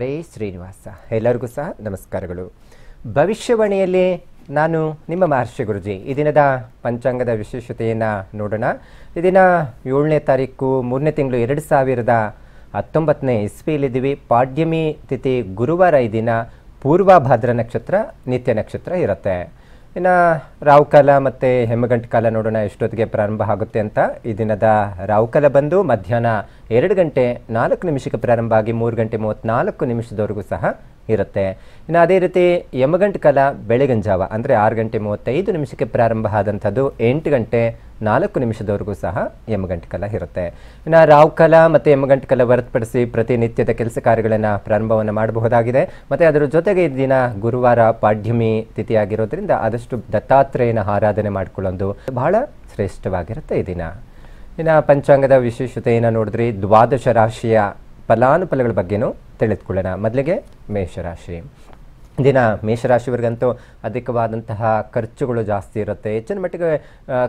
ಹರೇ ಶ್ರೀನಿವಾಸ. ಎಲ್ಲರಿಗೂ ಸಹ ನಮಸ್ಕಾರಗಳು. ಭವಿಷ್ಯವಾಣಿಯಲ್ಲಿ ನಾನು ನಿಮ್ಮ ಮಹರ್ಷಿ ಗುರುಜಿ. ಈ ದಿನದ ಪಂಚಾಂಗದ ವಿಶೇಷತೆಯನ್ನು ನೋಡೋಣ. ಈ ದಿನ ಏಳನೇ ತಾರೀಕು, ಮೂರನೇ ತಿಂಗಳು ಎರಡು ಸಾವಿರದ ಹತ್ತೊಂಬತ್ತನೇ ಇಸ್ವಿಯಲ್ಲಿದ್ದೀವಿ. ಪಾಡ್ಯಮಿ ತಿಥಿ ಗುರುವಾರ ಈ ದಿನ ಪೂರ್ವಭಾದ್ರ ನಕ್ಷತ್ರ, ನಿತ್ಯ ನಕ್ಷತ್ರ ಇರುತ್ತೆ. ಇನ್ನು ರಾಹುಕಾಲ ಮತ್ತು ಹೆಮ್ಮಗಂಟು ಕಾಲ ನೋಡೋಣ ಎಷ್ಟೊತ್ತಿಗೆ ಪ್ರಾರಂಭ ಆಗುತ್ತೆ ಅಂತ. ಈ ದಿನದ ರಾಹುಕಾಲ ಬಂದು ಮಧ್ಯಾಹ್ನ ಎರಡು ಗಂಟೆ ನಾಲ್ಕು ನಿಮಿಷಕ್ಕೆ ಪ್ರಾರಂಭ ಆಗಿ ಮೂರು ಗಂಟೆ ಮೂವತ್ತ್ನಾಲ್ಕು ನಿಮಿಷದವರೆಗೂ ಸಹ ಇರುತ್ತೆ. ಇನ್ನು ಅದೇ ರೀತಿ ಯಮಗಂಟ್ ಕಾಲ ಬೆಳಗಿನ ಜಾವ ಅಂದರೆ ಆರು ಗಂಟೆ ಮೂವತ್ತೈದು ನಿಮಿಷಕ್ಕೆ ಪ್ರಾರಂಭ ಆದಂಥದ್ದು ಎಂಟು ಗಂಟೆ ನಾಲ್ಕು ನಿಮಿಷದವರೆಗೂ ಸಹ ಯಮಗಂಟು ಕಾಲ ಇರುತ್ತೆ. ಇನ್ನು ರಾವ್ ಕಾಲ ಮತ್ತು ಯಮಗಂಟು ಕಾಲ ಹೊರತುಪಡಿಸಿ ಪ್ರತಿನಿತ್ಯದ ಕೆಲಸ ಕಾರ್ಯಗಳನ್ನು ಪ್ರಾರಂಭವನ್ನು ಮಾಡಬಹುದಾಗಿದೆ. ಮತ್ತು ಅದರ ಜೊತೆಗೆ ಈ ದಿನ ಗುರುವಾರ ಪಾಡ್ಯಮಿ ತಿಥಿಯಾಗಿರೋದ್ರಿಂದ ಆದಷ್ಟು ದತ್ತಾತ್ರೇಯನ ಆರಾಧನೆ ಮಾಡಿಕೊಳ್ಳೋದು ಬಹಳ ಶ್ರೇಷ್ಠವಾಗಿರುತ್ತೆ ಈ ದಿನ. ಇನ್ನು ಪಂಚಾಂಗದ ವಿಶೇಷತೆಯನ್ನು ನೋಡಿದ್ರಿ ದ್ವಾದಶ ರಾಶಿಯ ಫಲಾನುಫಲಗಳ ಬಗ್ಗೆನೂ ತಿಳಿದುಕೊಳ್ಳೋಣ. ಮೊದಲಿಗೆ ಮೇಷರಾಶಿ. ದಿನ ಮೇಷರಾಶಿಯವರಿಗಂತೂ ಅಧಿಕವಾದಂತಹ ಖರ್ಚುಗಳು ಜಾಸ್ತಿ ಇರುತ್ತೆ. ಹೆಚ್ಚಿನ ಮಟ್ಟಿಗೆ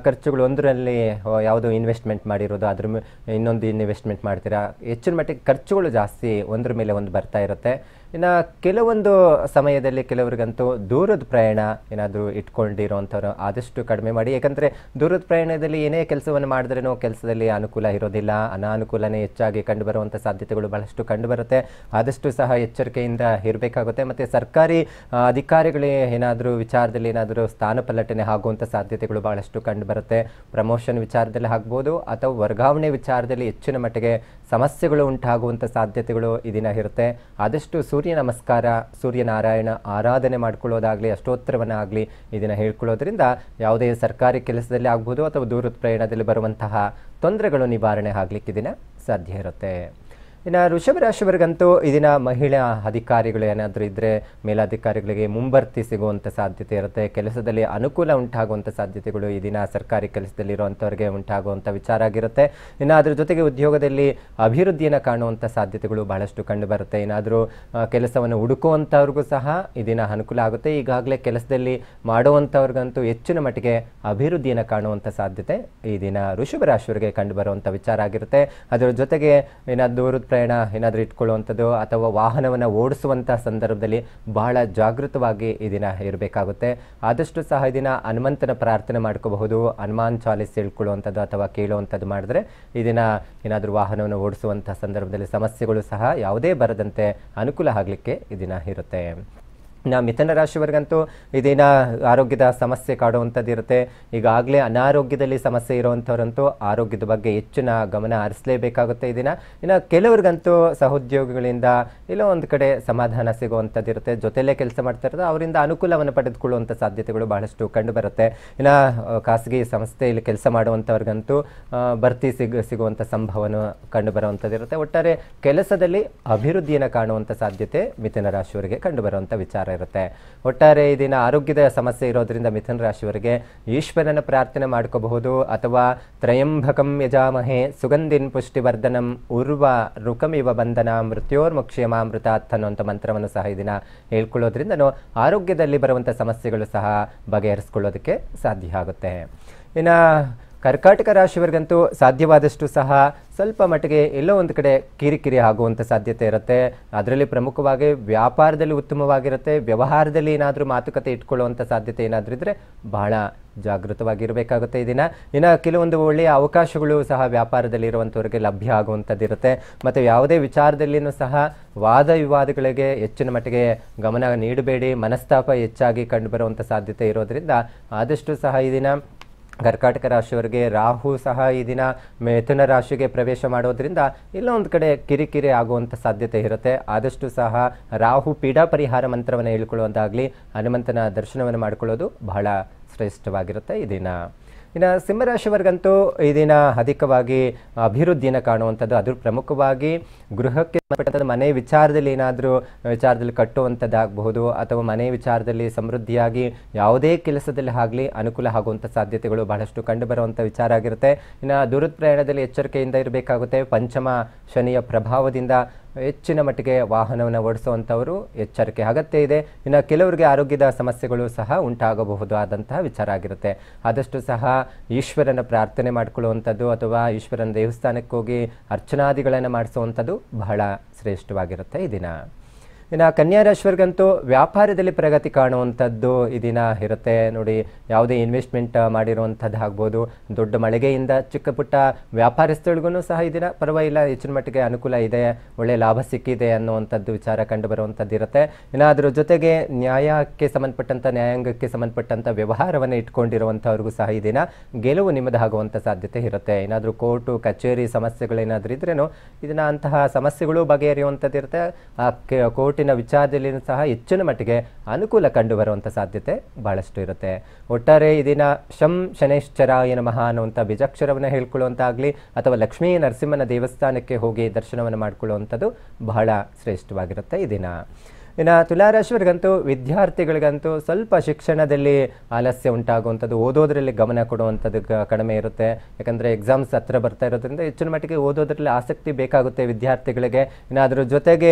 ಖರ್ಚುಗಳು ಒಂದರಲ್ಲಿ ಯಾವುದೋ ಇನ್ವೆಸ್ಟ್ಮೆಂಟ್ ಮಾಡಿರೋದು, ಅದ್ರ ಇನ್ನೊಂದು ಇನ್ವೆಸ್ಟ್ಮೆಂಟ್ ಮಾಡ್ತೀರಾ. ಹೆಚ್ಚಿನ ಮಟ್ಟಿಗೆ ಖರ್ಚುಗಳು ಜಾಸ್ತಿ ಒಂದ್ರ ಮೇಲೆ ಒಂದು ಬರ್ತಾ ಇರುತ್ತೆ. ಇನ್ನು ಕೆಲವೊಂದು ಸಮಯದಲ್ಲಿ ಕೆಲವರಿಗಂತೂ ದೂರದ ಪ್ರಯಾಣ ಏನಾದರೂ ಇಟ್ಕೊಂಡಿರೋವಂಥವ್ರು ಆದಷ್ಟು ಕಡಿಮೆ ಮಾಡಿ. ಯಾಕಂದರೆ ದೂರದ ಪ್ರಯಾಣದಲ್ಲಿ ಏನೇ ಕೆಲಸವನ್ನು ಮಾಡಿದ್ರೂ ಕೆಲಸದಲ್ಲಿ ಅನುಕೂಲ ಇರೋದಿಲ್ಲ. ಅನಾನುಕೂಲನೇ ಹೆಚ್ಚಾಗಿ ಕಂಡುಬರುವಂಥ ಸಾಧ್ಯತೆಗಳು ಬಹಳಷ್ಟು ಕಂಡುಬರುತ್ತೆ. ಆದಷ್ಟು ಸಹ ಎಚ್ಚರಿಕೆಯಿಂದ ಇರಬೇಕಾಗುತ್ತೆ. ಮತ್ತು ಸರ್ಕಾರಿ ಅಧಿಕಾರಿಗಳೇ ಏನಾದರೂ ವಿಚಾರದಲ್ಲಿ ಏನಾದರೂ ಸ್ಥಾನ ಪಲ್ಲಟನೆ ಆಗುವಂಥ ಸಾಧ್ಯತೆಗಳು ಬಹಳಷ್ಟು ಕಂಡುಬರುತ್ತೆ. ಪ್ರಮೋಷನ್ ವಿಚಾರದಲ್ಲಿ ಆಗ್ಬೋದು ಅಥವಾ ವರ್ಗಾವಣೆ ವಿಚಾರದಲ್ಲಿ ಹೆಚ್ಚಿನ ಮಟ್ಟಿಗೆ ಸಮಸ್ಯೆಗಳು ಉಂಟಾಗುವಂಥ ಸಾಧ್ಯತೆಗಳು ಈ ಇರುತ್ತೆ. ಆದಷ್ಟು ಸೂರ್ಯ ನಮಸ್ಕಾರ ಸೂರ್ಯನಾರಾಯಣ ಆರಾಧನೆ ಮಾಡ್ಕೊಳ್ಳೋದಾಗಲಿ, ಅಷ್ಟೋತ್ತರವನ್ನು ಆಗಲಿ ಈ ದಿನ ಹೇಳ್ಕೊಳ್ಳೋದ್ರಿಂದ ಯಾವುದೇ ಸರ್ಕಾರಿ ಕೆಲಸದಲ್ಲಿ ಆಗ್ಬೋದು ಅಥವಾ ದೂರದ ಪ್ರಯಾಣದಲ್ಲಿ ಬರುವಂತಹ ತೊಂದರೆಗಳು ನಿವಾರಣೆ ಆಗಲಿಕ್ಕೆ ದಿನ ಸಾಧ್ಯ ಇರುತ್ತೆ. ಇನ್ನು ರಾಶಿ ರಾಶಿಯವರಿಗಂತೂ ಈ ದಿನ ಮಹಿಳಾ ಅಧಿಕಾರಿಗಳು ಏನಾದರೂ ಇದ್ದರೆ ಮೇಲಾಧಿಕಾರಿಗಳಿಗೆ ಮುಂಬರ್ತಿ ಸಿಗುವಂಥ ಸಾಧ್ಯತೆ ಇರುತ್ತೆ. ಕೆಲಸದಲ್ಲಿ ಅನುಕೂಲ ಉಂಟಾಗುವಂಥ ಸಾಧ್ಯತೆಗಳು ಈ ದಿನ ಸರ್ಕಾರಿ ಕೆಲಸದಲ್ಲಿರುವಂಥವ್ರಿಗೆ ಉಂಟಾಗುವಂಥ ವಿಚಾರ ಆಗಿರುತ್ತೆ. ಇನ್ನು ಅದ್ರ ಜೊತೆಗೆ ಉದ್ಯೋಗದಲ್ಲಿ ಅಭಿವೃದ್ಧಿಯನ್ನು ಕಾಣುವಂಥ ಸಾಧ್ಯತೆಗಳು ಬಹಳಷ್ಟು ಕಂಡುಬರುತ್ತೆ ಏನಾದರೂ ಕೆಲಸವನ್ನು ಹುಡುಕುವಂಥವ್ರಿಗೂ ಸಹ ಈ ದಿನ ಅನುಕೂಲ ಆಗುತ್ತೆ. ಈಗಾಗಲೇ ಕೆಲಸದಲ್ಲಿ ಮಾಡುವಂಥವ್ರಿಗಂತೂ ಹೆಚ್ಚಿನ ಮಟ್ಟಿಗೆ ಅಭಿವೃದ್ಧಿಯನ್ನು ಕಾಣುವಂಥ ಸಾಧ್ಯತೆ ಈ ದಿನ ಋಷಭ ರಾಶಿಯವರಿಗೆ ಕಂಡುಬರುವಂಥ ವಿಚಾರ ಆಗಿರುತ್ತೆ. ಅದರ ಜೊತೆಗೆ ಏನಾದ್ರು ಪ್ರಯಾಣ ಏನಾದರೂ ಇಟ್ಕೊಳ್ಳುವಂಥದ್ದು ಅಥವಾ ವಾಹನವನ್ನು ಓಡಿಸುವಂಥ ಸಂದರ್ಭದಲ್ಲಿ ಬಹಳ ಜಾಗೃತವಾಗಿ ಈ ದಿನ ಇರಬೇಕಾಗುತ್ತೆ. ಆದಷ್ಟು ಸಹ ಈ ದಿನ ಹನುಮಂತನ ಪ್ರಾರ್ಥನೆ ಮಾಡ್ಕೋಬಹುದು. ಹನುಮಾನ್ ಚಾಲಿಸ್ ಹೇಳ್ಕೊಳ್ಳುವಂಥದ್ದು ಅಥವಾ ಕೇಳುವಂಥದ್ದು ಮಾಡಿದ್ರೆ ಈ ದಿನ ಏನಾದರೂ ವಾಹನವನ್ನು ಓಡಿಸುವಂಥ ಸಂದರ್ಭದಲ್ಲಿ ಸಮಸ್ಯೆಗಳು ಸಹ ಯಾವುದೇ ಬರದಂತೆ ಅನುಕೂಲ ಆಗಲಿಕ್ಕೆ ಈ ದಿನ ಇರುತ್ತೆ. ಇನ್ನು ಮಿಥುನ ರಾಶಿಯವರಿಗಂತೂ ಇದೇನ ದಿನ ಆರೋಗ್ಯದ ಸಮಸ್ಯೆ ಕಾಡುವಂಥದ್ದಿರುತ್ತೆ. ಈಗಾಗಲೇ ಅನಾರೋಗ್ಯದಲ್ಲಿ ಸಮಸ್ಯೆ ಇರುವಂಥವ್ರಂತೂ ಆರೋಗ್ಯದ ಬಗ್ಗೆ ಹೆಚ್ಚಿನ ಗಮನ ಹರಿಸಲೇಬೇಕಾಗುತ್ತೆ ಇದನ್ನ ದಿನ. ಇನ್ನು ಕೆಲವ್ರಿಗಂತೂ ಸಹೋದ್ಯೋಗಿಗಳಿಂದ ಎಲ್ಲೋ ಒಂದು ಕಡೆ ಸಮಾಧಾನ ಸಿಗುವಂಥದ್ದಿರುತ್ತೆ. ಜೊತೆಯಲ್ಲೇ ಕೆಲಸ ಮಾಡ್ತಾ ಇರೋದು ಅವರಿಂದ ಅನುಕೂಲವನ್ನು ಪಡೆದುಕೊಳ್ಳುವಂಥ ಸಾಧ್ಯತೆಗಳು ಬಹಳಷ್ಟು ಕಂಡುಬರುತ್ತೆ. ಇನ್ನು ಖಾಸಗಿ ಸಂಸ್ಥೆಯಲ್ಲಿ ಕೆಲಸ ಮಾಡುವಂಥವ್ರಿಗಂತೂ ಭರ್ತಿ ಸಿಗ, ಸಿಗುವಂಥ ಸಂಭವನ ಕಂಡುಬರುವಂಥದ್ದು ಇರುತ್ತೆ ಒಟ್ಟಾರೆ ಕೆಲಸದಲ್ಲಿ ಅಭಿವೃದ್ಧಿಯನ್ನು ಕಾಣುವಂಥ ಸಾಧ್ಯತೆ ಮಿಥುನ ರಾಶಿಯವರಿಗೆ ಕಂಡುಬರುವಂಥ ವಿಚಾರ ಇರುತ್ತೆ. ಒಟ್ಟಾರೆ ಈ ದಿನ ಆರೋಗ್ಯದ ಸಮಸ್ಯೆ ಇರೋದ್ರಿಂದ ಮಿಥುನ ರಾಶಿಯವರಿಗೆ ಈಶ್ವರನ ಪ್ರಾರ್ಥನೆ ಮಾಡ್ಕೋಬಹುದು ಅಥವಾ ತ್ರಯಂಭಕಂ ಯಜಾಮಹೆ ಸುಗಂಧಿನ್ ಪುಷ್ಟಿವರ್ಧನಂ ಉರ್ವ ರುಕಮಿವ ಬಂಧನ ಮೃತ್ಯೋರ್ಮುಕ್ಷೇಮಾಮೃತ ಅನ್ನುವಂಥ ಮಂತ್ರವನ್ನು ಸಹ ಈ ದಿನ ಹೇಳ್ಕೊಳ್ಳೋದ್ರಿಂದನೂ ಆರೋಗ್ಯದಲ್ಲಿ ಬರುವಂಥ ಸಮಸ್ಯೆಗಳು ಸಹ ಬಗೆಹರಿಸ್ಕೊಳ್ಳೋದಕ್ಕೆ ಸಾಧ್ಯ ಆಗುತ್ತೆ. ಇನ್ನು ಕರ್ಕಾಟಕ ರಾಶಿಯವರಿಗಂತೂ ಸಾಧ್ಯವಾದಷ್ಟು ಸಹ ಸ್ವಲ್ಪ ಮಟ್ಟಿಗೆ ಎಲ್ಲೋ ಒಂದು ಕಡೆ ಕಿರಿಕಿರಿ ಆಗುವಂಥ ಸಾಧ್ಯತೆ ಇರುತ್ತೆ. ಅದರಲ್ಲಿ ಪ್ರಮುಖವಾಗಿ ವ್ಯಾಪಾರದಲ್ಲಿ ಉತ್ತಮವಾಗಿರುತ್ತೆ. ವ್ಯವಹಾರದಲ್ಲಿ ಏನಾದರೂ ಮಾತುಕತೆ ಇಟ್ಕೊಳ್ಳುವಂಥ ಸಾಧ್ಯತೆ ಏನಾದರೂ ಇದ್ದರೆ ಬಹಳ ಜಾಗೃತವಾಗಿರಬೇಕಾಗುತ್ತೆ ಈ ದಿನ. ಇನ್ನು ಕೆಲವೊಂದು ಒಳ್ಳೆಯ ಅವಕಾಶಗಳು ಸಹ ವ್ಯಾಪಾರದಲ್ಲಿ ಇರುವಂಥವ್ರಿಗೆ ಲಭ್ಯ ಆಗುವಂಥದ್ದು ಇರುತ್ತೆ. ಮತ್ತು ಯಾವುದೇ ವಿಚಾರದಲ್ಲಿಯೂ ಸಹ ವಾದ ವಿವಾದಗಳಿಗೆ ಹೆಚ್ಚಿನ ಮಟ್ಟಿಗೆ ಗಮನ ನೀಡಬೇಡಿ. ಮನಸ್ತಾಪ ಹೆಚ್ಚಾಗಿ ಕಂಡುಬರುವಂಥ ಸಾಧ್ಯತೆ ಇರೋದರಿಂದ ಆದಷ್ಟು ಸಹ ಈ ದಿನ ಕರ್ಕಾಟಕ ರಾಶಿಯವರಿಗೆ ರಾಹು ಸಹ ಈ ದಿನ ಮಿಥುನ ರಾಶಿಗೆ ಪ್ರವೇಶ ಮಾಡೋದ್ರಿಂದ ಇಲ್ಲೊಂದು ಕಡೆ ಕಿರಿಕಿರಿ ಆಗುವಂಥ ಸಾಧ್ಯತೆ ಇರುತ್ತೆ. ಆದಷ್ಟು ಸಹ ರಾಹು ಪೀಡಾ ಪರಿಹಾರ ಮಂತ್ರವನ್ನು ಹೇಳ್ಕೊಳ್ಳುವಂತಾಗಲಿ, ಹನುಮಂತನ ದರ್ಶನವನ್ನು ಮಾಡಿಕೊಳ್ಳೋದು ಬಹಳ ಶ್ರೇಷ್ಠವಾಗಿರುತ್ತೆ ಈ ದಿನ. ಇನ್ನು ಸಿಂಹರಾಶಿಯವರಿಗಂತೂ ಈ ದಿನ ಅಧಿಕವಾಗಿ ಅಭಿವೃದ್ಧಿಯನ್ನು ಕಾಣುವಂಥದ್ದು ಅದು ಪ್ರಮುಖವಾಗಿ ಗೃಹಕ್ಕೆ ಸಂಬಂಧಪಟ್ಟಂಥ ಮನೆ ವಿಚಾರದಲ್ಲಿ ಏನಾದರೂ ವಿಚಾರದಲ್ಲಿ ಕಟ್ಟುವಂಥದ್ದಾಗಬಹುದು ಅಥವಾ ಮನೆ ವಿಚಾರದಲ್ಲಿ ಸಮೃದ್ಧಿಯಾಗಿ ಯಾವುದೇ ಕೆಲಸದಲ್ಲಿ ಆಗಲಿ ಅನುಕೂಲ ಆಗುವಂಥ ಸಾಧ್ಯತೆಗಳು ಬಹಳಷ್ಟು ಕಂಡುಬರುವಂಥ ವಿಚಾರ ಆಗಿರುತ್ತೆ. ಇನ್ನು ದೂರದ ಪ್ರಯಾಣದಲ್ಲಿ ಎಚ್ಚರಿಕೆಯಿಂದ ಇರಬೇಕಾಗುತ್ತೆ. ಪಂಚಮ ಶನಿಯ ಪ್ರಭಾವದಿಂದ ಹೆಚ್ಚಿನ ಮಟ್ಟಿಗೆ ವಾಹನವನ್ನು ಓಡಿಸುವಂಥವರು ಎಚ್ಚರಿಕೆ ಅಗತ್ಯ ಇದೆ. ಇನ್ನು ಕೆಲವರಿಗೆ ಆರೋಗ್ಯದ ಸಮಸ್ಯೆಗಳು ಸಹ ಉಂಟಾಗಬಹುದು ಆದಂತಹ ವಿಚಾರ ಆಗಿರುತ್ತೆ. ಆದಷ್ಟು ಸಹ ಈಶ್ವರನ ಪ್ರಾರ್ಥನೆ ಮಾಡಿಕೊಳ್ಳುವಂಥದ್ದು ಅಥವಾ ಈಶ್ವರನ ದೇವಸ್ಥಾನಕ್ಕೆ ಹೋಗಿ ಅರ್ಚನಾದಿಗಳನ್ನು ಮಾಡಿಸುವಂಥದ್ದು ಬಹಳ ಶ್ರೇಷ್ಠವಾಗಿರುತ್ತೆ ಈ ದಿನ. ಇನ್ನು ಕನ್ಯಾ ವ್ಯಾಪಾರದಲ್ಲಿ ಪ್ರಗತಿ ಕಾಣುವಂಥದ್ದು ಈ ದಿನ ಇರುತ್ತೆ. ನೋಡಿ, ಯಾವುದೇ ಇನ್ವೆಸ್ಟ್ಮೆಂಟ್ ಮಾಡಿರುವಂಥದ್ದು ಆಗ್ಬೋದು. ದೊಡ್ಡ ಮಳಿಗೆಯಿಂದ ಚಿಕ್ಕ ಪುಟ್ಟ ವ್ಯಾಪಾರಸ್ಥಳಿಗೂ ಸಹ ಈ ದಿನ ಪರವಾಗಿಲ್ಲ. ಹೆಚ್ಚಿನ ಮಟ್ಟಿಗೆ ಅನುಕೂಲ ಇದೆ. ಒಳ್ಳೆಯ ಲಾಭ ಸಿಕ್ಕಿದೆ ಅನ್ನುವಂಥದ್ದು ವಿಚಾರ ಕಂಡು ಬರುವಂಥದ್ದು ಇರುತ್ತೆ. ಇನ್ನು ಅದ್ರ ಜೊತೆಗೆ ನ್ಯಾಯಕ್ಕೆ ಸಂಬಂಧಪಟ್ಟಂಥ, ನ್ಯಾಯಾಂಗಕ್ಕೆ ಸಂಬಂಧಪಟ್ಟಂಥ ವ್ಯವಹಾರವನ್ನು ಇಟ್ಕೊಂಡಿರುವಂಥವ್ರಿಗೂ ಸಹ ಈ ದಿನ ಗೆಲುವು ನಿಮ್ಮದಾಗುವಂಥ ಸಾಧ್ಯತೆ ಇರುತ್ತೆ. ಏನಾದರೂ ಕೋರ್ಟು, ಕಚೇರಿ ಸಮಸ್ಯೆಗಳೇನಾದರೂ ಇದ್ರೇನು ಇದನ್ನು ಅಂತಹ ಸಮಸ್ಯೆಗಳು ಬಗೆಹರಿಯುವಂಥದ್ದು ಇರುತ್ತೆ ಆ ಕೆ- ಕೋರ್ಟಿನ ವಿಚಾರದಲ್ಲಿ ಸಹ ಹೆಚ್ಚಿನ ಮಟ್ಟಿಗೆ ಅನುಕೂಲ ಕಂಡು ಬರುವಂಥ ಸಾಧ್ಯತೆ ಭಾಳಷ್ಟು ಇರುತ್ತೆ. ಒಟ್ಟಾರೆ ದಿನ ಶಂ ಶನೇಶ್ಚರಾಯ ನಮಃ ಅನ್ನುವಂಥ ಬೀಜಾಕ್ಷರವನ್ನು ಹೇಳ್ಕೊಳ್ಳುವಂತಾಗಲಿ, ಅಥವಾ ಲಕ್ಷ್ಮೀ ನರಸಿಂಹನ ದೇವಸ್ಥಾನಕ್ಕೆ ಹೋಗಿ ದರ್ಶನವನ್ನು ಮಾಡಿಕೊಳ್ಳುವಂಥದ್ದು ಬಹಳ ಶ್ರೇಷ್ಠವಾಗಿರುತ್ತೆ ಈ ದಿನ. ಇನ್ನು ತುಲಾರಾಶಿಯವರಿಗಂತೂ ವಿದ್ಯಾರ್ಥಿಗಳಿಗಂತೂ ಸ್ವಲ್ಪ ಶಿಕ್ಷಣದಲ್ಲಿ ಆಲಸ್ಯ ಉಂಟಾಗುವಂಥದ್ದು, ಓದೋದ್ರಲ್ಲಿ ಗಮನ ಕೊಡುವಂಥದ್ದು ಕಡಿಮೆ ಇರುತ್ತೆ. ಯಾಕಂದರೆ ಎಕ್ಸಾಮ್ಸ್ ಹತ್ರ ಬರ್ತಾ ಇರೋದ್ರಿಂದ ಹೆಚ್ಚಿನ ಮಟ್ಟಿಗೆ ಓದೋದ್ರಲ್ಲಿ ಆಸಕ್ತಿ ಬೇಕಾಗುತ್ತೆ ವಿದ್ಯಾರ್ಥಿಗಳಿಗೆ. ಇನ್ನು ಅದರ ಜೊತೆಗೆ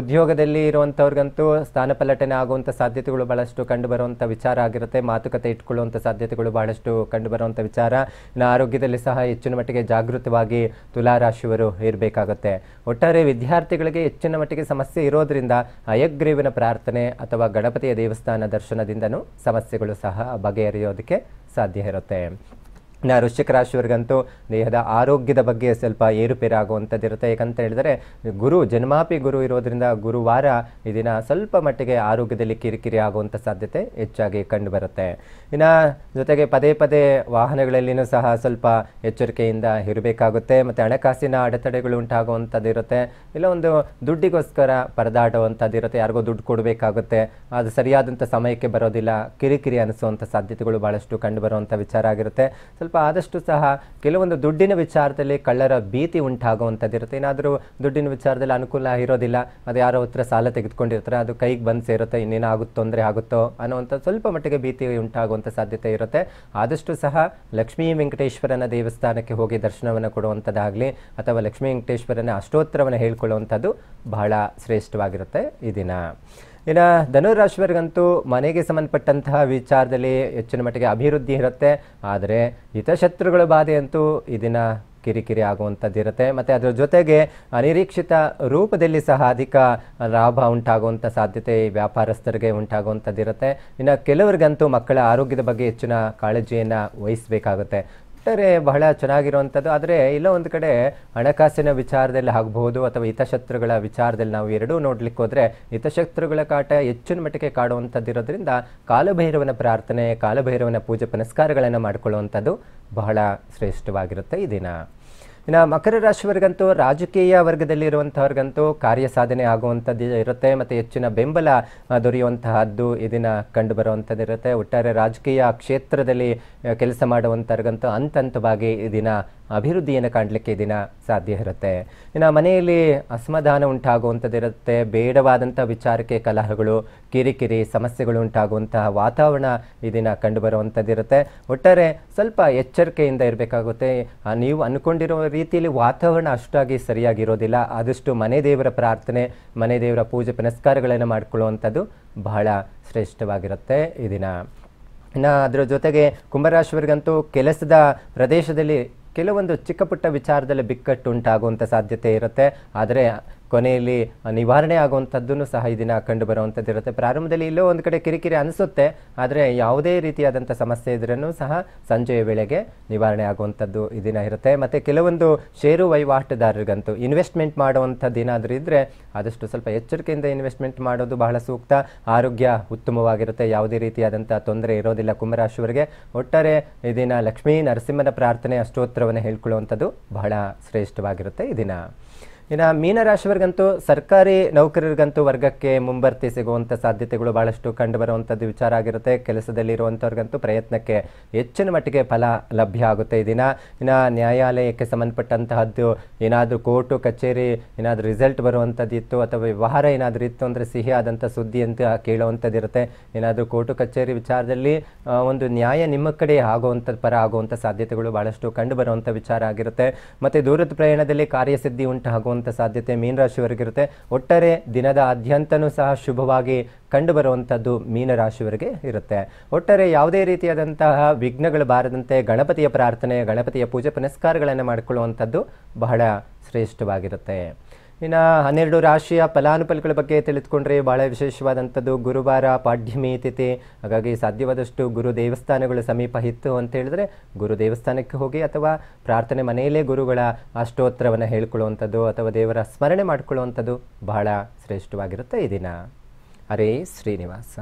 ಉದ್ಯೋಗದಲ್ಲಿ ಇರುವಂಥವ್ರಿಗಂತೂ ಸ್ಥಾನಪಲ್ಲಟನೆ ಆಗುವಂಥ ಸಾಧ್ಯತೆಗಳು ಬಹಳಷ್ಟು ಕಂಡುಬರುವಂಥ ವಿಚಾರ ಆಗಿರುತ್ತೆ. ಮಾತುಕತೆ ಇಟ್ಕೊಳ್ಳುವಂಥ ಸಾಧ್ಯತೆಗಳು ಬಹಳಷ್ಟು ಕಂಡುಬರುವಂಥ ವಿಚಾರ. ಇನ್ನು ಆರೋಗ್ಯದಲ್ಲಿ ಸಹ ಹೆಚ್ಚಿನ ಮಟ್ಟಿಗೆ ಜಾಗೃತವಾಗಿ ತುಲಾರಾಶಿಯವರು ಇರಬೇಕಾಗುತ್ತೆ. ಒಟ್ಟಾರೆ ವಿದ್ಯಾರ್ಥಿಗಳಿಗೆ ಹೆಚ್ಚಿನ ಮಟ್ಟಿಗೆ ಸಮಸ್ಯೆ ಇರೋದ್ರಿಂದ ಅಯಗ್ರೀವನ ಪ್ರಾರ್ಥನೆ ಅಥವಾ ಗಣಪತಿಯ ದೇವಸ್ಥಾನ ದರ್ಶನದಿಂದನೂ ಸಮಸ್ಯೆಗಳು ಸಹ ಬಗೆಹರಿಯೋದಕ್ಕೆ ಸಾಧ್ಯ ಇರುತ್ತೆ. ಇನ್ನು ವೃಶ್ಚಿಕ ರಾಶಿಯವರಿಗಂತೂ ದೇಹದ ಆರೋಗ್ಯದ ಬಗ್ಗೆ ಸ್ವಲ್ಪ ಏರುಪೇರಾಗುವಂಥದ್ದು ಇರುತ್ತೆ ಯಾಕಂತ ಹೇಳಿದರೆ, ಗುರು ಜನ್ಮಾಪಿ ಗುರು ಇರೋದರಿಂದ ಗುರುವಾರ ಈ ದಿನ ಸ್ವಲ್ಪ ಮಟ್ಟಿಗೆ ಆರೋಗ್ಯದಲ್ಲಿ ಕಿರಿಕಿರಿ ಆಗುವಂಥ ಸಾಧ್ಯತೆ ಹೆಚ್ಚಾಗಿ ಕಂಡುಬರುತ್ತೆ. ಇನ್ನು ಜೊತೆಗೆ ಪದೇ ಪದೇ ವಾಹನಗಳಲ್ಲಿನೂ ಸಹ ಸ್ವಲ್ಪ ಎಚ್ಚರಿಕೆಯಿಂದ ಇರಬೇಕಾಗುತ್ತೆ. ಮತ್ತು ಹಣಕಾಸಿನ ಅಡೆತಡೆಗಳು ಉಂಟಾಗುವಂಥದ್ದು ಇರುತ್ತೆ ಇಲ್ಲ ಒಂದು ದುಡ್ಡಿಗೋಸ್ಕರ ಪರದಾಡುವಂಥದ್ದು ಇರುತ್ತೆ ಯಾರಿಗೋ ದುಡ್ಡು ಕೊಡಬೇಕಾಗುತ್ತೆ. ಅದು ಸರಿಯಾದಂಥ ಸಮಯಕ್ಕೆ ಬರೋದಿಲ್ಲ. ಕಿರಿಕಿರಿ ಅನಿಸುವಂಥ ಸಾಧ್ಯತೆಗಳು ಭಾಳಷ್ಟು ಕಂಡುಬರುವಂಥ ವಿಚಾರ ಆಗಿರುತ್ತೆ. ಸ್ವಲ್ಪ ಆದಷ್ಟು ಸಹ ಕೆಲವೊಂದು ದುಡ್ಡಿನ ವಿಚಾರದಲ್ಲಿ ಕಳ್ಳರ ಭೀತಿ ಉಂಟಾಗುವಂಥದ್ದು ಇರುತ್ತೆ ಏನಾದರೂ ದುಡ್ಡಿನ ವಿಚಾರದಲ್ಲಿ ಅನುಕೂಲ ಇರೋದಿಲ್ಲ. ಅದು ಯಾರೋ ಹತ್ರ ಸಾಲ ತೆಗೆದುಕೊಂಡಿರ್ತಾರೆ. ಅದು ಕೈಗೆ ಬಂದು ಸೇರುತ್ತೆ. ಇನ್ನೇನಾಗುತ್ತೆ ತೊಂದರೆ ಆಗುತ್ತೋ ಅನ್ನೋವಂಥ ಸ್ವಲ್ಪ ಮಟ್ಟಿಗೆ ಭೀತಿ ಉಂಟಾಗುವಂಥ ಸಾಧ್ಯತೆ ಇರುತ್ತೆ. ಆದಷ್ಟು ಸಹ ಲಕ್ಷ್ಮೀ ವೆಂಕಟೇಶ್ವರನ ದೇವಸ್ಥಾನಕ್ಕೆ ಹೋಗಿ ದರ್ಶನವನ್ನು ಕೊಡುವಂಥದ್ದಾಗಲಿ ಅಥವಾ ಲಕ್ಷ್ಮೀ ವೆಂಕಟೇಶ್ವರನ ಅಷ್ಟೋತ್ತರವನ್ನು ಹೇಳ್ಕೊಳ್ಳುವಂಥದ್ದು ಬಹಳ ಶ್ರೇಷ್ಠವಾಗಿರುತ್ತೆ ಈ ದಿನ. ಇನ್ನು ಧನುರಾಶಿಯವರಿಗಂತೂ ಮನೆಗೆ ಸಂಬಂಧಪಟ್ಟಂತಹ ವಿಚಾರದಲ್ಲಿ ಹೆಚ್ಚಿನ ಮಟ್ಟಿಗೆ ಅಭಿವೃದ್ಧಿ ಇರುತ್ತೆ. ಆದರೆ ಹಿತಶತ್ರುಗಳ ಬಾಧೆಯಂತೂ ಇದನ್ನು ಕಿರಿಕಿರಿ ಆಗುವಂಥದ್ದು ಇರುತ್ತೆ. ಮತ್ತು ಅದರ ಜೊತೆಗೆ ಅನಿರೀಕ್ಷಿತ ರೂಪದಲ್ಲಿ ಸಹ ಅಧಿಕ ಲಾಭ ಉಂಟಾಗುವಂಥ ಸಾಧ್ಯತೆ ವ್ಯಾಪಾರಸ್ಥರಿಗೆ ಉಂಟಾಗುವಂಥದ್ದು ಇರುತ್ತೆ. ಇನ್ನು ಕೆಲವರಿಗಂತೂ ಮಕ್ಕಳ ಆರೋಗ್ಯದ ಬಗ್ಗೆ ಹೆಚ್ಚಿನ ಕಾಳಜಿಯನ್ನು ವಹಿಸಬೇಕಾಗುತ್ತೆ. ಒಟ್ಟಾರೆ ಬಹಳ ಚೆನ್ನಾಗಿರುವಂಥದ್ದು. ಆದರೆ ಇಲ್ಲ ಒಂದು ಕಡೆ ಹಣಕಾಸಿನ ವಿಚಾರದಲ್ಲಿ ಆಗ್ಬೋದು ಅಥವಾ ಹಿತಶತ್ರುಗಳ ವಿಚಾರದಲ್ಲಿ ನಾವು ಎರಡೂ ನೋಡ್ಲಿಕ್ಕೆ ಹೋದರೆ ಹಿತಶತ್ರುಗಳ ಕಾಟ ಹೆಚ್ಚಿನ ಮಟ್ಟಿಗೆ ಕಾಡುವಂಥದ್ದು ಇರೋದ್ರಿಂದ ಕಾಲಭೈರವನ ಪ್ರಾರ್ಥನೆ, ಕಾಲಭೈರವನ ಪೂಜೆ ಪುನಸ್ಕಾರಗಳನ್ನು ಮಾಡಿಕೊಳ್ಳುವಂಥದ್ದು ಬಹಳ ಶ್ರೇಷ್ಠವಾಗಿರುತ್ತೆ ಈ ದಿನ. ಇನ್ನು ಮಕರ ರಾಶಿಯವರಿಗಂತೂ ರಾಜಕೀಯ ವರ್ಗದಲ್ಲಿರುವಂಥವ್ರಿಗಂತೂ ಕಾರ್ಯ ಸಾಧನೆ ಆಗುವಂಥದ್ದು ಇರುತ್ತೆ ಮತ್ತು ಹೆಚ್ಚಿನ ಬೆಂಬಲ ದೊರೆಯುವಂತಹದ್ದು ಇದನ್ನು ದಿನ ಕಂಡು ಬರುವಂಥದ್ದಿರುತ್ತೆ ಒಟ್ಟಾರೆ ರಾಜಕೀಯ ಕ್ಷೇತ್ರದಲ್ಲಿ ಕೆಲಸ ಮಾಡುವಂಥವ್ರಿಗಂತೂ ಹಂತ ಹಂತವಾಗಿ ಈ ದಿನ ಅಭಿವೃದ್ಧಿಯನ್ನು ಕಾಣಲಿಕ್ಕೆ ದಿನ ಸಾಧ್ಯ ಇರುತ್ತೆ. ಇನ್ನು ಮನೆಯಲ್ಲಿ ಅಸಮಾಧಾನ ಉಂಟಾಗುವಂಥದ್ದಿರುತ್ತೆ. ಬೇಡವಾದಂಥ ವಿಚಾರಕ್ಕೆ ಕಲಹಗಳು, ಕಿರಿಕಿರಿ, ಸಮಸ್ಯೆಗಳು ಉಂಟಾಗುವಂತಹ ವಾತಾವರಣ ಈ ದಿನ ಕಂಡುಬರುವಂಥದ್ದಿರುತ್ತೆ. ಒಟ್ಟಾರೆ ಸ್ವಲ್ಪ ಎಚ್ಚರಿಕೆಯಿಂದ ಇರಬೇಕಾಗುತ್ತೆ. ನೀವು ಅಂದ್ಕೊಂಡಿರೋ ರೀತಿಯಲ್ಲಿ ವಾತಾವರಣ ಅಷ್ಟಾಗಿ ಸರಿಯಾಗಿರೋದಿಲ್ಲ. ಆದಷ್ಟು ಮನೆ ದೇವರ ಪ್ರಾರ್ಥನೆ, ಮನೆ ದೇವರ ಪೂಜೆ, ಪುನಸ್ಕಾರಗಳನ್ನು ಮಾಡಿಕೊಳ್ಳುವಂಥದ್ದು ಬಹಳ ಶ್ರೇಷ್ಠವಾಗಿರುತ್ತೆ ಈ ದಿನ. ಇನ್ನು ಅದರ ಜೊತೆಗೆ ಕುಂಭರಾಶಿಯವರಿಗಂತೂ ಕೆಲಸದ ಪ್ರದೇಶದಲ್ಲಿ ಕೆಲವೊಂದು ಚಿಕ್ಕ ಪುಟ್ಟ ವಿಚಾರದಲ್ಲಿ ಬಿಕ್ಕಟ್ಟು ಉಂಟಾಗುವಂಥ ಸಾಧ್ಯತೆ ಇರುತ್ತೆ. ಆದರೆ ಕೊನೆಯಲ್ಲಿ ನಿವಾರಣೆ ಆಗುವಂಥದ್ದನ್ನು ಸಹ ಈ ದಿನ ಕಂಡು ಬರುವಂಥದ್ದು ಇರುತ್ತೆ. ಪ್ರಾರಂಭದಲ್ಲಿ ಇಲ್ಲೋ ಒಂದು ಕಡೆ ಕಿರಿಕಿರಿ ಅನಿಸುತ್ತೆ, ಆದರೆ ಯಾವುದೇ ರೀತಿಯಾದಂಥ ಸಮಸ್ಯೆ ಇದ್ರೂ ಸಹ ಸಂಜೆಯ ವೇಳೆಗೆ ನಿವಾರಣೆ ಆಗುವಂಥದ್ದು ಈ ದಿನ ಇರುತ್ತೆ. ಮತ್ತು ಕೆಲವೊಂದು ಷೇರು ವಹಿವಾಟುದಾರರಿಗಂತೂ ಇನ್ವೆಸ್ಟ್ಮೆಂಟ್ ಮಾಡುವಂಥದ್ದು ಏನಾದರೂ ಇದ್ದರೆ ಆದಷ್ಟು ಸ್ವಲ್ಪ ಎಚ್ಚರಿಕೆಯಿಂದ ಇನ್ವೆಸ್ಟ್ಮೆಂಟ್ ಮಾಡೋದು ಬಹಳ ಸೂಕ್ತ. ಆರೋಗ್ಯ ಉತ್ತಮವಾಗಿರುತ್ತೆ. ಯಾವುದೇ ರೀತಿಯಾದಂಥ ತೊಂದರೆ ಇರೋದಿಲ್ಲ ಕುಂಭರಾಶಿಯವರಿಗೆ ಒಟ್ಟಾರೆ ಈ ದಿನ ಲಕ್ಷ್ಮೀ ನರಸಿಂಹನ ಪ್ರಾರ್ಥನೆ ಅಷ್ಟೋತ್ತರವನ್ನು ಹೇಳ್ಕೊಳ್ಳುವಂಥದ್ದು ಬಹಳ ಶ್ರೇಷ್ಠವಾಗಿರುತ್ತೆ ಈ ದಿನ. ಇನ್ನು ಮೀನರಾಶಿಯವರಿಗಂತೂ ಸರ್ಕಾರಿ ನೌಕರರಿಗಂತೂ ವರ್ಗಕ್ಕೆ ಮುಂಬರ್ತಿ ಸಿಗುವಂಥ ಸಾಧ್ಯತೆಗಳು ಭಾಳಷ್ಟು ಕಂಡುಬರುವಂಥದ್ದು ವಿಚಾರ ಆಗಿರುತ್ತೆ. ಕೆಲಸದಲ್ಲಿರುವಂಥವ್ರಿಗಂತೂ ಪ್ರಯತ್ನಕ್ಕೆ ಹೆಚ್ಚಿನ ಮಟ್ಟಿಗೆ ಫಲ ಲಭ್ಯ ಆಗುತ್ತೆ ಈ ದಿನ. ಇನ್ನು ನ್ಯಾಯಾಲಯಕ್ಕೆ ಸಂಬಂಧಪಟ್ಟಂತಹದ್ದು ಏನಾದರೂ ಕೋರ್ಟು, ಕಚೇರಿ ಏನಾದರೂ ರಿಸಲ್ಟ್ ಬರುವಂಥದ್ದು ಇತ್ತು ಅಥವಾ ವ್ಯವಹಾರ ಏನಾದರೂ ಇತ್ತು ಅಂದರೆ ಸಿಹಿಯಾದಂಥ ಸುದ್ದಿ ಅಂತ ಕೇಳುವಂಥದ್ದು ಇರುತ್ತೆ ಏನಾದರೂ ಕೋರ್ಟು, ಕಚೇರಿ ವಿಚಾರದಲ್ಲಿ ಒಂದು ನ್ಯಾಯ ನಿಮ್ಮ ಕಡೆ ಆಗುವಂಥದ್ದು ಪರ ಆಗುವಂಥ ಸಾಧ್ಯತೆಗಳು ಭಾಳಷ್ಟು ಕಂಡುಬರುವಂಥ ವಿಚಾರ ಆಗಿರುತ್ತೆ. ಮತ್ತು ದೂರದ ಪ್ರಯಾಣದಲ್ಲಿ ಕಾರ್ಯಸಿದ್ಧಿ ಉಂಟಾಗುವಂಥ ಸಾಧ್ಯತೆ ಮೀನರಾಶಿಯವರಿಗಿರುತ್ತೆ ಒಟ್ಟಾರೆ ದಿನದ ಆದ್ಯಂತನೂ ಸಹ ಶುಭವಾಗಿ ಕಂಡುಬರುವಂಥದ್ದು ಮೀನರಾಶಿಯವರಿಗೆ ಇರುತ್ತೆ. ಒಟ್ಟಾರೆ ಯಾವುದೇ ರೀತಿಯಾದಂತಹ ವಿಘ್ನಗಳು ಬಾರದಂತೆ ಗಣಪತಿಯ ಪ್ರಾರ್ಥನೆ, ಗಣಪತಿಯ ಪೂಜೆ ಪುನಸ್ಕಾರಗಳನ್ನು ಮಾಡಿಕೊಳ್ಳುವಂಥದ್ದು ಬಹಳ ಶ್ರೇಷ್ಠವಾಗಿರುತ್ತೆ. ಇನ್ನು ಹನ್ನೆರಡು ರಾಶಿಯ ಫಲಾನುಫಲಗಳ ಬಗ್ಗೆ ತಿಳಿದುಕೊಂಡ್ರೆ ಭಾಳ ವಿಶೇಷವಾದಂಥದ್ದು. ಗುರುವಾರ ಪಾಡ್ಯಮಿ ತಿಥಿ. ಹಾಗಾಗಿ ಸಾಧ್ಯವಾದಷ್ಟು ಗುರು ದೇವಸ್ಥಾನಗಳು ಸಮೀಪ ಇತ್ತು ಅಂತ ಹೇಳಿದ್ರೆ ಗುರು ದೇವಸ್ಥಾನಕ್ಕೆ ಹೋಗಿ ಅಥವಾ ಪ್ರಾರ್ಥನೆ ಮನೆಯಲ್ಲೇ ಗುರುಗಳ ಅಷ್ಟೋತ್ತರವನ್ನು ಹೇಳ್ಕೊಳ್ಳುವಂಥದ್ದು ಅಥವಾ ದೇವರ ಸ್ಮರಣೆ ಮಾಡಿಕೊಳ್ಳುವಂಥದ್ದು ಬಹಳ ಶ್ರೇಷ್ಠವಾಗಿರುತ್ತೆ ಈ ದಿನ. ಹರೇ ಶ್ರೀನಿವಾಸ.